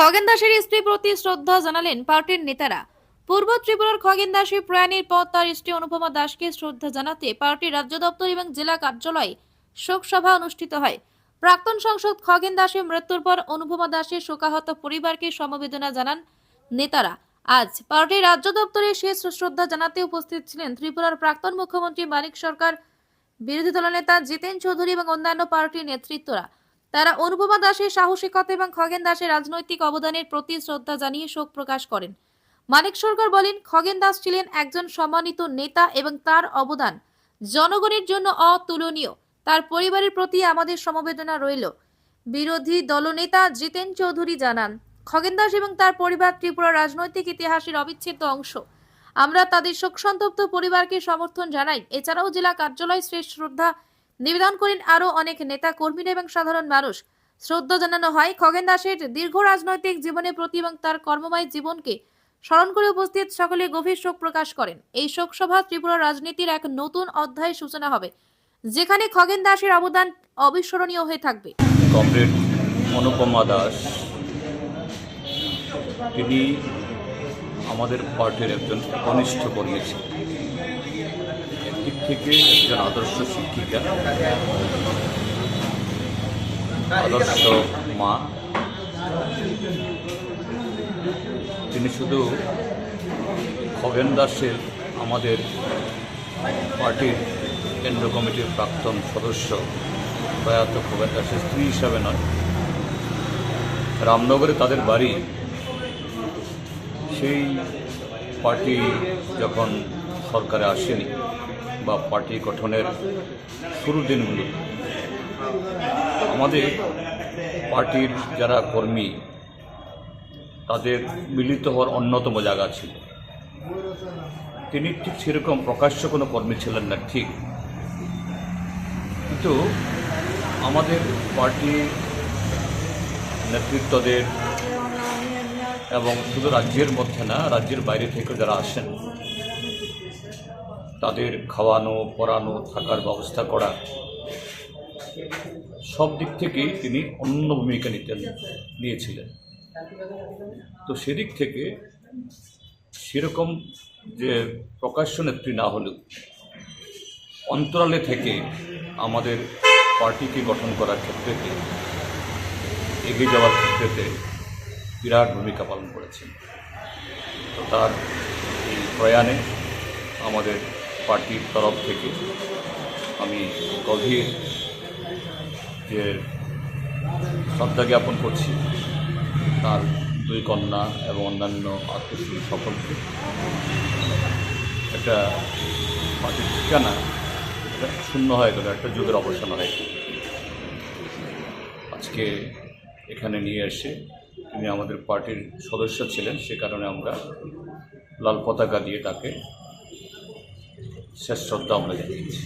খগেন দাসের স্ত্রী প্রতি শ্রদ্ধা জানালেন পার্টির নেতারা। পূর্ব ত্রিপুরার খগেন দাসের প্রয়াণের পর তার স্ত্রী অনুপমা দাসকে শ্রদ্ধা জানাতে পার্টির রাজ্য দপ্তর এবং জেলা কার্যালয়ে শোকসভা অনুষ্ঠিত হয়। প্রাক্তন সংসদ খগেন দাসের মৃত্যুর পর অনুপমা দাসের শোকাহত পরিবারকে সমবেদনা জানান নেতারা। আজ পার্টির রাজ্য দপ্তরে শেষ শ্রদ্ধা জানাতে উপস্থিত ছিলেন ত্রিপুরার প্রাক্তন মুখ্যমন্ত্রী মানিক সরকার, বিরোধী দলনেতা জিতেন চৌধুরী এবং অন্যান্য পার্টির নেতৃত্বরা। তারা অনুপমা দাসের সাহসিকতা এবং খগেন দাসের রাজনৈতিক অবদানের প্রতি শ্রদ্ধা জানিয়ে শোক প্রকাশ করেন। মানিক সরকার বলেন, খগেন দাস ছিলেন একজন সম্মানিত নেতা এবং তার অবদান জনগণের জন্য অতুলনীয়। তার পরিবারের প্রতি আমাদের সমবেদনা রইল। বিরোধী দলনেতা জিতেন চৌধুরী জানান, খগেন দাস এবং তার পরিবার ত্রিপুরা রাজনৈতিক ইতিহাসের অবিচ্ছেদ্য অংশ। আমরা তাদের শোকসন্তপ্ত পরিবারকে সমর্থন জানাই। এছাড়াও জেলা কার্যালয় শ্রেষ্ঠ শ্রদ্ধা নিবেদন করেন আরও অনেক নেতা, কর্মীরা এবং সাধারণ মানুষ। শ্রদ্ধা জানানো হয় খগেন দাসের দীর্ঘ রাজনৈতিক জীবনের প্রতি এবং তার কর্মময় জীবনকে স্মরণ করে উপস্থিত সকলে গভীর শোক প্রকাশ করেন। এই শোকসভা ত্রিপুরা রাজনীতির এক নতুন অধ্যায় সূচনা হবে, যেখানে খগেন দাসের অবদান অবিস্মরণীয় হয়ে থাকবে। কমরেড অনুপমা দাস, তিনি আমাদের পার্টির একজন কনিষ্ঠ কর্মী একদিক থেকে একজন আদর্শ শিক্ষিকা, আদর্শ মা। তিনি শুধু খগেন দাসের আমাদের পার্টির কেন্দ্র কমিটির প্রাক্তন সদস্য প্রয়াত খগেন দাসের স্ত্রী হিসাবে নয়, রামনগরে তাদের বাড়ি। সেই পার্টি যখন সরকারে আসেনি বা পার্টি গঠনের শুরুর দিনগুলো। আমাদের পার্টির যারা কর্মী, তাদের মিলিত হওয়ার অন্যতম জায়গা ছিল। তিনি ঠিক সেরকম প্রকাশ্য কোনো কর্মী ছিলেন না, ঠিক। কিন্তু আমাদের পার্টি নেতৃত্বদের এবং শুধু রাজ্যের মধ্যে না, রাজ্যের বাইরে থেকে যারা আসেন তাদের খাওয়ানো, পরানো, থাকার ব্যবস্থা করা। সব দিক থেকেই তিনি অন্য ভূমিকা নিতেন নিয়েছিলেন। তো সেদিক থেকে সেরকম যে প্রকাশ্য নেত্রী না হলেও অন্তরালে থেকে আমাদের পার্টিকে গঠন করার ক্ষেত্রেতে, এগিয়ে যাওয়ার ক্ষেত্রেতে বিরাট ভূমিকা পালন করেছেন। তো তার এই প্রয়াণে আমাদের পার্টির তরফ থেকে আমি গভীর যে শ্রদ্ধা জ্ঞাপন করছি, তার দুই কন্যা এবং অন্যান্য আত্মীয় সকলকে, একটা পার্টির ঠিকানা এটা শূন্য হয়ে গেল, একটা যুগের অবসান হয়ে গেল। আজকে এখানে নিয়ে এসে তিনি আমাদের পার্টির সদস্য ছিলেন, সে কারণে আমরা লাল পতাকা দিয়ে তাকে শেষ শ্রদ্ধা আমরা জানিয়েছি।